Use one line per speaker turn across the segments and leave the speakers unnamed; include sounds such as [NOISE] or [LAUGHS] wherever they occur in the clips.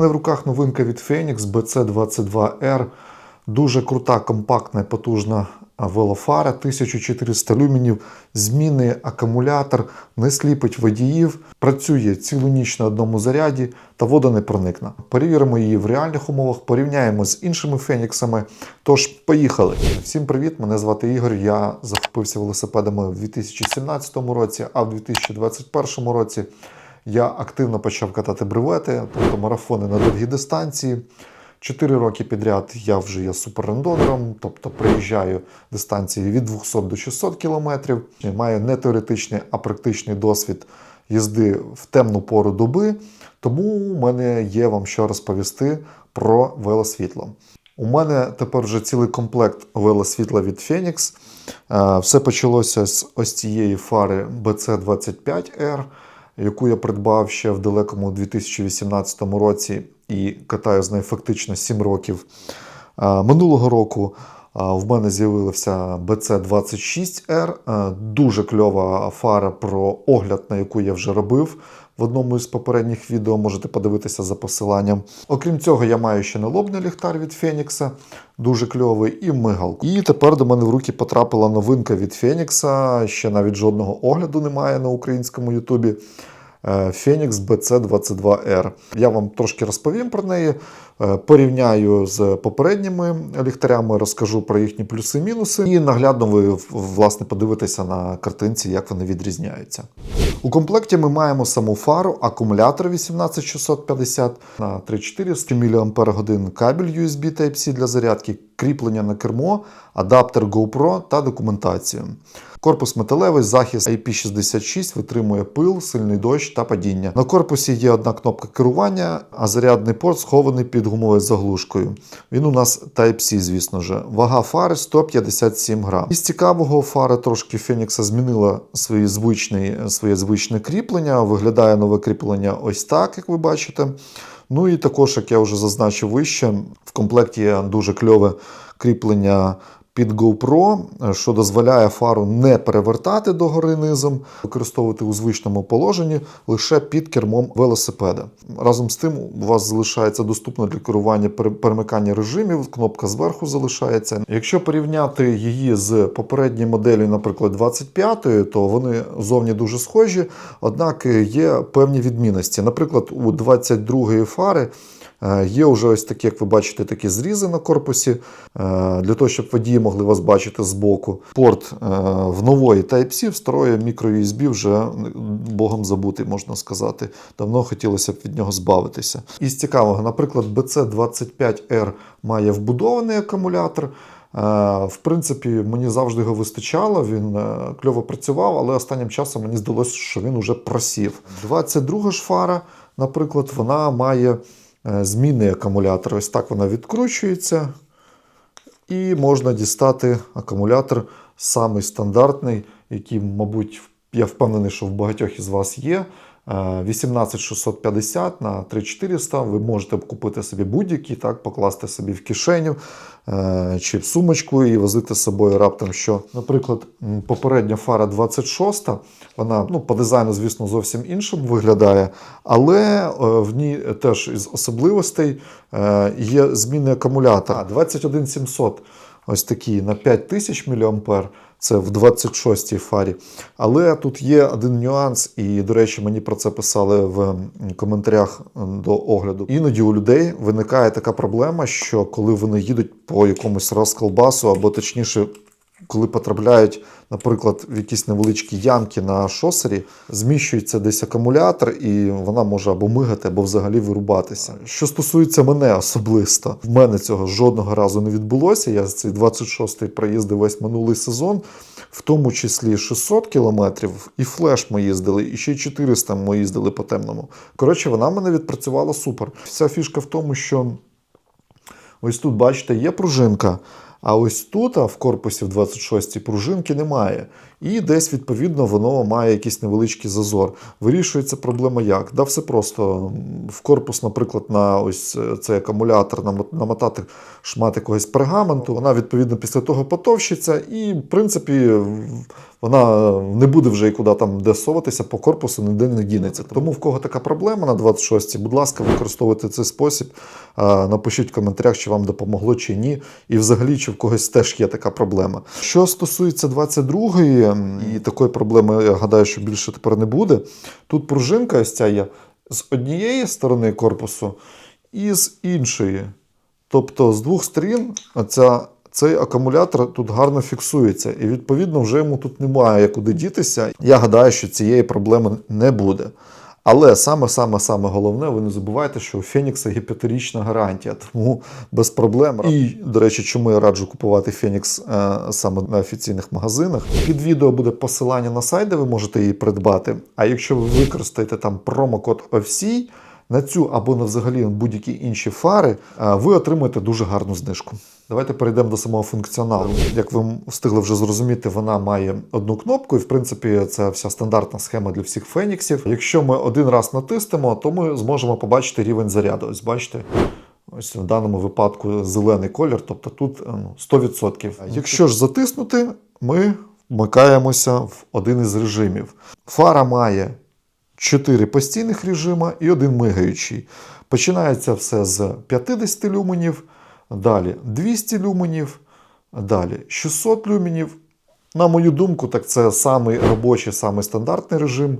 мене в руках новинка від Phoenix BC22R. Дуже крута, компактна і потужна велофара, 1400 люмінів, змінний акумулятор, не сліпить водіїв, працює цілу ніч на одному заряді та вода не проникне. Перевіримо її в реальних умовах, порівняємо з іншими феніксами. Тож, поїхали! Всім привіт! Мене звати Ігор. Я захопився велосипедами в 2017 році, а в 2021 році я активно почав катати бревети, тобто марафони на довгі дистанції. Чотири роки підряд я вже є суперрандонером, тобто приїжджаю дистанції від 200 до 600 кілометрів. Маю не теоретичний, а практичний досвід їзди в темну пору доби. Тому у мене є вам що розповісти про велосвітло. У мене тепер вже цілий комплект велосвітла від Phoenix. Е, Все почалося з ось цієї фари BC25R, яку я придбав ще в далекому 2018 році і катаю з нею фактично 7 років. Е, Минулого року е, в мене з'явилася BC26R, е, дуже кльова фара про огляд, на яку я вже робив. В одному із попередніх відео можете подивитися за посиланням. Окрім цього, я маю ще налобний ліхтар від Фенікса, дуже кльовий, і мигалку. І тепер до мене в руки потрапила новинка від Фенікса. Ще навіть жодного огляду немає на українському Ютубі. Phoenix BC22R. Я вам трошки розповім про неї, е, порівняю з попередніми ліхтарями, розкажу про їхні плюси-мінуси, і наглядно ви власне подивитеся на картинці, як вони відрізняються. У комплекті ми маємо саму фару, акумулятор 18650 на 3400 мАч, кабель USB Type-C для зарядки, кріплення на кермо, адаптер GoPro та документацію. Корпус металевий, захист IP66 витримує пил, сильний дощ та падіння. На корпусі є одна кнопка керування, а зарядний порт схований під гумовою заглушкою. Він у нас Type-C, звісно ж. Вага фари 157 грам. Із цікавого фара трошки Phoenix змінила свої звичні, своє звичне кріплення. Виглядає нове кріплення ось так, як ви бачите. Ну і також, як я вже зазначив вище, в комплекті є дуже кльове кріплення під GoPro, що дозволяє фару не перевертати догори низом, використовувати у звичному положенні лише під кермом велосипеда. Разом з тим, у вас залишається доступно для керування перемикання режимів, кнопка зверху залишається. Якщо порівняти її з попередньою моделлю, наприклад, 25-ї, то вони зовні дуже схожі, однак є певні відмінності. Наприклад, у 22-ї фари. Є вже ось такі, як ви бачите, такі зрізи на корпусі, для того, щоб водії могли вас бачити збоку. Порт в нової Type-C, в старої мікро-USB вже богом забутий, можна сказати. Давно хотілося б від нього збавитися. Із цікавого, наприклад, BC25R має вбудований акумулятор. В принципі, мені завжди його вистачало, він кльово працював, але останнім часом мені здалося, що він уже просів. 22 ж фара, наприклад, вона має змінний акумулятор. Ось так вона відкручується. І можна дістати акумулятор самий стандартний, який, мабуть, я впевнений, що в багатьох із вас є. 18650 на 3400. Ви можете купити собі будь-який, так, покласти собі в кишеню чи в сумочку і возити з собою раптом що. Наприклад, попередня фара 26, вона ну, по дизайну, звісно, зовсім іншим виглядає, але в ній теж із особливостей є зміни акумулятора. 21700 ось такий на 5000 мА. Це в 26-й фарі. Але тут є один нюанс, і, до речі, мені про це писали в коментарях до огляду. Іноді у людей виникає така проблема, що коли вони їдуть по якомусь розколбасу, або точніше, коли потрапляють, наприклад, в якісь невеличкі ямки на шосері, зміщується десь акумулятор, і вона може або мигати, або взагалі вирубатися. Що стосується мене особисто, в мене цього жодного разу не відбулося. Я цей 26-й проїздив весь минулий сезон, в тому числі 600 кілометрів, і флеш ми їздили, і ще 400 ми їздили по темному. Коротше, вона мене відпрацювала супер. Вся фішка в тому, що ось тут, бачите, є пружинка. А ось тут, в корпусі в 26 пружинки немає. І десь, відповідно, воно має якийсь невеличкий зазор. Вирішується проблема як? Да, все просто. В корпус, наприклад, на ось цей акумулятор намотати шмат якогось пергаменту, вона, відповідно, після того потовщиться, і, в принципі, вона не буде вже і куди там де соватися по корпусу, ніде не дінеться. Тому в кого така проблема на 26 будь ласка, використовуйте цей спосіб. Напишіть в коментарях, чи вам допомогло чи ні, і взагалі, чи в когось теж є така проблема. Що стосується 22-ї, і такої проблеми, я гадаю, що більше тепер не буде. Тут пружинка ось ця є з однієї сторони корпусу і з іншої. Тобто з двох сторін оця, цей акумулятор тут гарно фіксується, і відповідно вже йому тут немає куди дітися. Я гадаю, що цієї проблеми не буде. Але саме саме саме головне, ви не забувайте, що у Фенікса є п'ятирічна гарантія, тому без проблем. І, до речі, чому я раджу купувати Фенікс е, саме на офіційних магазинах. Під відео буде посилання на сайт, де ви можете її придбати. А якщо ви використаєте там промокод OFC, на цю або на взагалі будь-які інші фари, а, ви отримаєте дуже гарну знижку. Давайте перейдемо до самого функціоналу. Як ви встигли вже зрозуміти, вона має одну кнопку, і в принципі це вся стандартна схема для всіх феніксів. Якщо ми один раз натиснемо, то ми зможемо побачити рівень заряду. Ось бачите. Ось в даному випадку зелений колір, тобто тут е, ну, 100%. Якщо ж затиснути, ми вмикаємося в один із режимів. Фара має 4 постійних режима і один мигаючий. Починається все з 50 люменів, далі 200 люменів, далі 600 люменів. На мою думку, так це самий робочий, самий стандартний режим.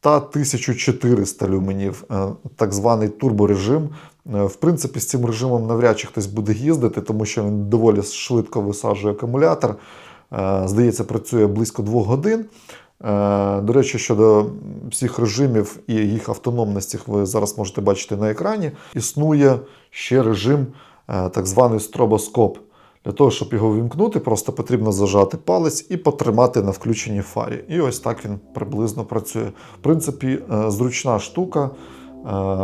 Та 1400 люменів, е, так званий турборежим. Е, В принципі, з цим режимом навряд чи хтось буде їздити, тому що він доволі швидко висаджує акумулятор. Е, Здається, працює близько 2 годин. До речі, щодо всіх режимів і їх автономності, ви зараз можете бачити на екрані. Існує ще режим, так званий стробоскоп. Для того, щоб його вімкнути, просто потрібно зажати палець і потримати на включеній фарі. І ось так він приблизно працює. В принципі, е, зручна штука е,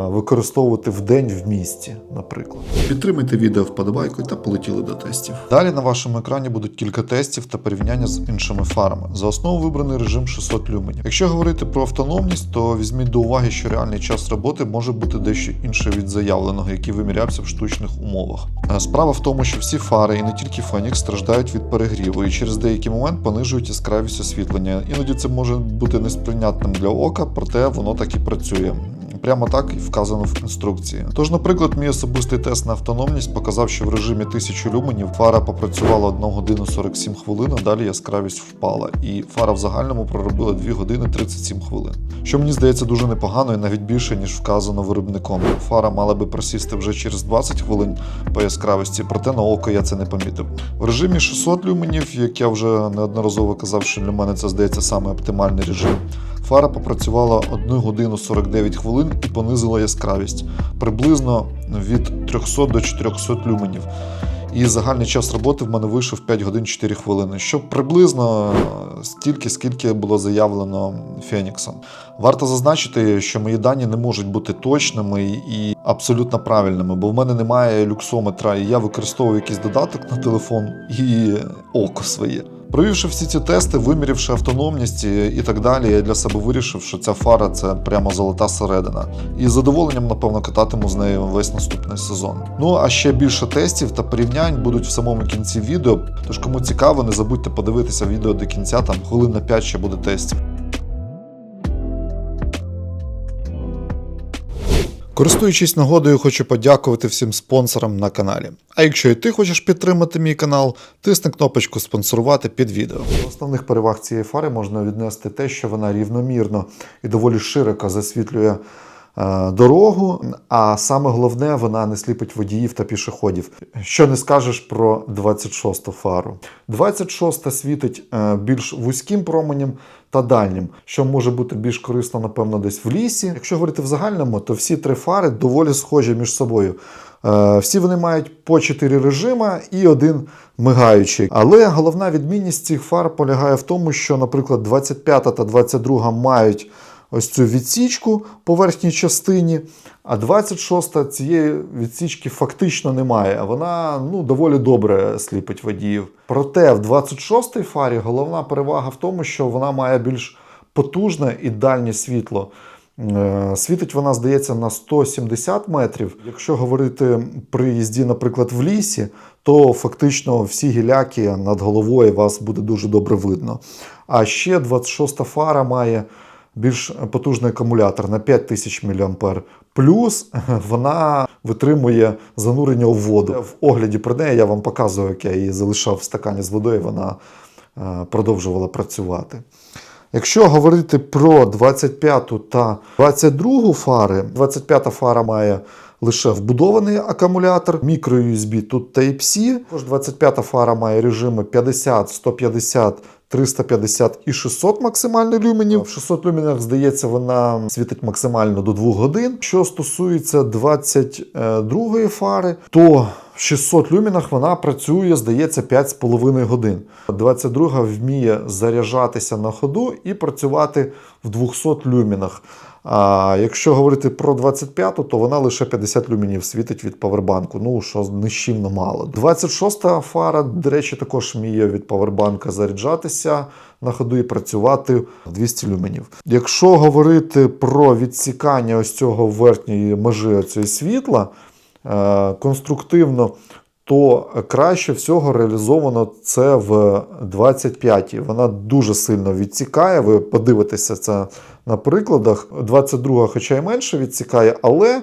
використовувати в день в місті, наприклад. Підтримайте відео вподобайкою та полетіли до тестів. Далі на вашому екрані будуть кілька тестів та порівняння з іншими фарами. За основу вибраний режим 600 люменів. Якщо говорити про автономність, то візьміть до уваги, що реальний час роботи може бути дещо інший від заявленого, який вимірявся в штучних умовах. Е, Справа в тому, що всі фари, і не тільки Phoenix, страждають від перегріву і через деякий момент понижують яскравість освітлення. Іноді це може бути несприйнятним для ока, проте воно так і працює. Прямо так і вказано в інструкції. Тож, наприклад, мій особистий тест на автономність показав, що в режимі 1000 люменів фара попрацювала 1 годину 47 хвилин, а далі яскравість впала. І фара в загальному проробила 2 години 37 хвилин. Що мені здається дуже непогано і навіть більше, ніж вказано виробником. Фара мала би просісти вже через 20 хвилин по яскравості, проте на око я це не помітив. В режимі 600 люменів, як я вже неодноразово казав, що для мене це здається саме оптимальний режим. Фара попрацювала 1 годину 49 хвилин і понизила яскравість приблизно від 300 до 400 люменів. І загальний час роботи в мене вийшов 5 годин 4 хвилини, що приблизно стільки, скільки було заявлено Феніксом. Варто зазначити, що мої дані не можуть бути точними і абсолютно правильними, бо в мене немає люксометра, і я використовую якийсь додаток на телефон і око своє. Провівши всі ці тести, вимірівши автономність і і так далі, я для себе вирішив, що ця фара це прямо золота середина. І з задоволенням, напевно, кататиму з нею весь наступний сезон. Ну а ще більше тестів та порівнянь будуть в самому кінці відео. Тож, кому цікаво, не забудьте подивитися відео до кінця, там хвилин на 5 ще буде тестів. Користуючись нагодою, хочу подякувати всім спонсорам на каналі. А якщо і ти хочеш підтримати мій канал, тисни кнопочку спонсорувати під відео. До основних переваг цієї фари можна віднести те, що вона рівномірно і доволі широко засвітлює дорогу, а саме головне, вона не сліпить водіїв та пішоходів. Що не скажеш про 26-ту фару. 26-та світить е, більш вузьким променем та дальнім, що може бути більш корисно, напевно, десь в лісі. Якщо говорити в загальному, то всі три фари доволі схожі між собою. Е, Всі вони мають по 4 режима і один мигаючий. Але головна відмінність цих фар полягає в тому, що, наприклад, 25 та 22 мають ось цю відсічку по верхній частині. А 26-та цієї відсічки фактично немає. Вона ну, доволі добре сліпить водіїв. Проте в 26-й фарі головна перевага в тому, що вона має більш потужне і дальнє світло. Е, Світить вона, здається, на 170 метрів. Якщо говорити при їзді, наприклад, в лісі, то фактично всі гіляки над головою вас буде дуже добре видно. А ще 26-та фара має більш потужний акумулятор на 5000 мА. Плюс [LAUGHS] вона витримує занурення у воду. В огляді про неї я вам показую, як я її залишав в стакані з водою, вона е, продовжувала працювати. Якщо говорити про 25 та 22 фари, 25 фара має лише вбудований акумулятор, мікро-USB тут Type-C. Також 25 фара має режими 50, 150, 350 і 600 максимально люменів. В 600 люменах, здається, вона світить максимально до 2 годин. Що стосується 22 фари, то в 600 люмінах вона працює, здається, 5,5 годин. 22 вміє заряджатися на ходу і працювати в 200 люмінах. А якщо говорити про 25-ту, то вона лише 50 люмінів світить від павербанку. Ну що нищівно мало. 26-та фара, до речі, також вміє від павербанка заряджатися на ходу і працювати в 200 люменів. Якщо говорити про відсікання ось цього верхньої межі цієї світла, конструктивно. То краще всього реалізовано це в 25-й. Вона дуже сильно відсікає. Ви подивитеся це на прикладах. 22 хоча й менше відсікає, але е,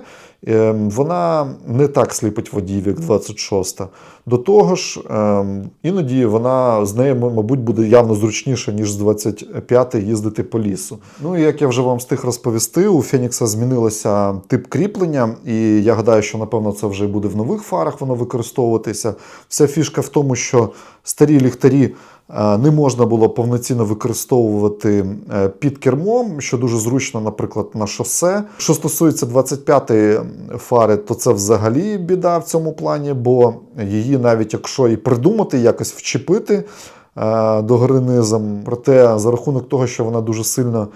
вона не так сліпить водіїв, як 26. До того ж, е, іноді вона з нею, мабуть, буде явно зручніше, ніж з 25-ї їздити по лісу. Ну і як я вже вам встиг розповісти, у Фенікса змінилося тип кріплення, і я гадаю, що напевно це вже буде в нових фарах воно використовуватися. Вся фішка в тому, що старі ліхтарі. Е, Не можна було повноцінно використовувати е, під кермом, що дуже зручно, наприклад, на шосе. Що стосується 25-ї фари, то це взагалі біда в цьому плані, бо її навіть якщо і придумати, якось вчепити е, догори проте за рахунок того, що вона дуже сильно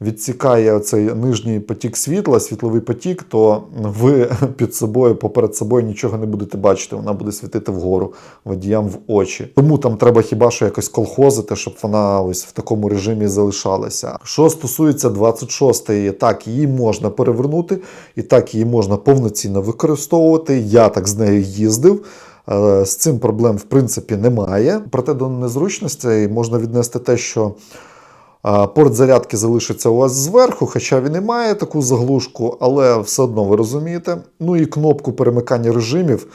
відсікає цей нижній потік світла, світловий потік, то ви [LAUGHS] під собою, поперед собою нічого не будете бачити. Вона буде світити вгору водіям в очі. Тому там треба хіба що якось колхозити, щоб вона ось в такому режимі залишалася. Що стосується 26-ї, так її можна перевернути, і так її можна повноцінно використовувати. Я так з нею їздив. З цим проблем в принципі немає. Проте до незручностей можна віднести те, що Порт зарядки залишиться у вас зверху, хоча він і має таку заглушку, але все одно ви розумієте. Ну і кнопку перемикання режимів,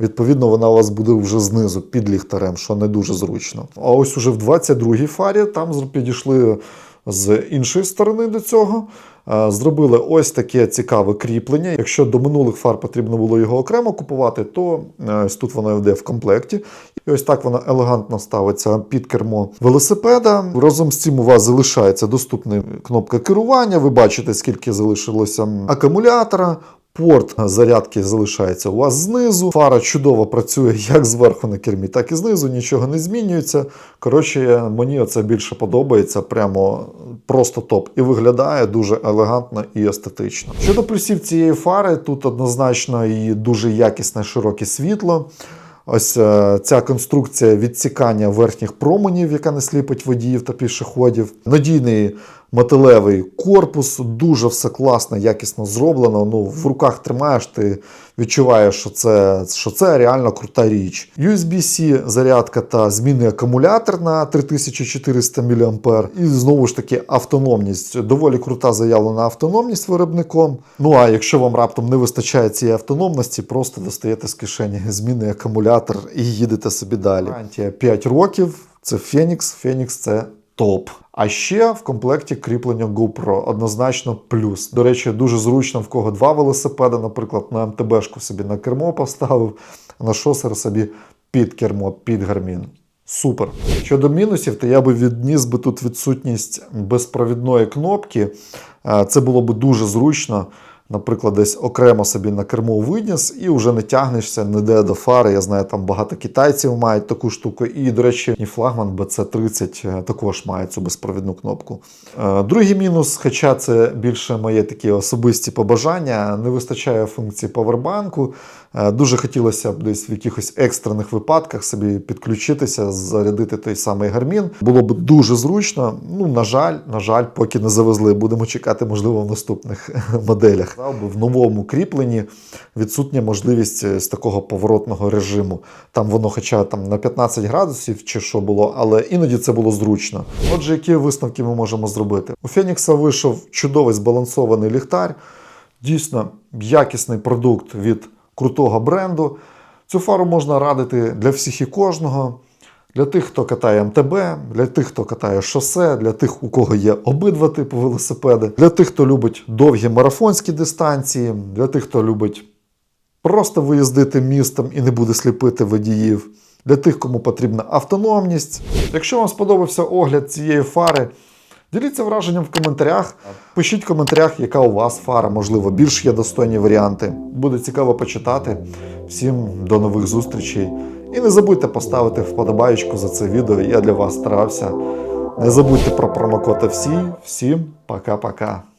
відповідно, вона у вас буде вже знизу під ліхтарем, що не дуже зручно. А ось уже в 22-й фарі там підійшли з іншої сторони до цього. Е, Зробили ось таке цікаве кріплення. Якщо до минулих фар потрібно було його окремо купувати, то е, ось тут воно йде в комплекті. І ось так вона елегантно ставиться під кермо велосипеда. Разом з цим у вас залишається доступна кнопка керування. Ви бачите, скільки залишилося акумулятора. Порт зарядки залишається у вас знизу. Фара чудово працює як зверху на кермі, так і знизу, нічого не змінюється. Коротше, мені це більше подобається, прямо просто топ. І виглядає дуже елегантно і естетично. Щодо плюсів цієї фари, тут однозначно і дуже якісне широке світло. Ось е, ця конструкція відсікання верхніх променів, яка не сліпить водіїв та пішоходів. Надійний металевий корпус, дуже все класно, якісно зроблено. Ну, в руках тримаєш, ти відчуваєш, що це, що це реально крута річ. USB-C зарядка та змінний акумулятор на 3400 мА. І знову ж таки автономність. Доволі крута заявлена автономність виробником. Ну а якщо вам раптом не вистачає цієї автономності, просто достаєте з кишені змінний акумулятор і їдете собі далі. Гарантія 5 років. Це Phoenix. Phoenix це топ. А ще в комплекті кріплення GoPro однозначно плюс. До речі, дуже зручно в кого два велосипеди, наприклад, на МТБшку собі на кермо поставив, а на шосер собі під кермо, під гармін. Супер. Щодо мінусів, то я би відніс би тут відсутність безпровідної кнопки. Е, Це було б дуже зручно. Наприклад, десь окремо собі на кермо виніс і вже не тягнешся ніде до фари. Я знаю, там багато китайців мають таку штуку. І, до речі, і флагман BC30 також має цю безпровідну кнопку. Е, Другий мінус, хоча це більше моє такі особисті побажання, не вистачає функції повербанку. Е, Дуже хотілося б десь в якихось екстрених випадках собі підключитися, зарядити той самий гармін. Було б дуже зручно. Ну, на жаль, на жаль, поки не завезли. Будемо чекати, можливо, в наступних [LAUGHS] моделях. В новому кріпленні відсутня можливість е, з такого поворотного режиму. Там воно, хоча там на 15 градусів чи що було, але іноді це було зручно. Отже, які висновки ми можемо зробити? У Фенікса вийшов чудовий збалансований ліхтар, дійсно якісний продукт від крутого бренду. Цю фару можна радити для всіх і кожного. Для тих, хто катає МТБ, для тих, хто катає шосе, для тих, у кого є обидва типи велосипеди, для тих, хто любить довгі марафонські дистанції, для тих, хто любить просто виїздити містом і не буде сліпити водіїв, для тих, кому потрібна автономність. Якщо вам сподобався огляд цієї фари, діліться враженням в коментарях. Пишіть в коментарях, яка у вас фара, можливо, більш є достойні варіанти. Буде цікаво почитати. Всім до нових зустрічей. І не забудьте поставити вподобаєчку за це відео. Я для вас старався. Не забудьте про промокод всі. Всім пока-пока.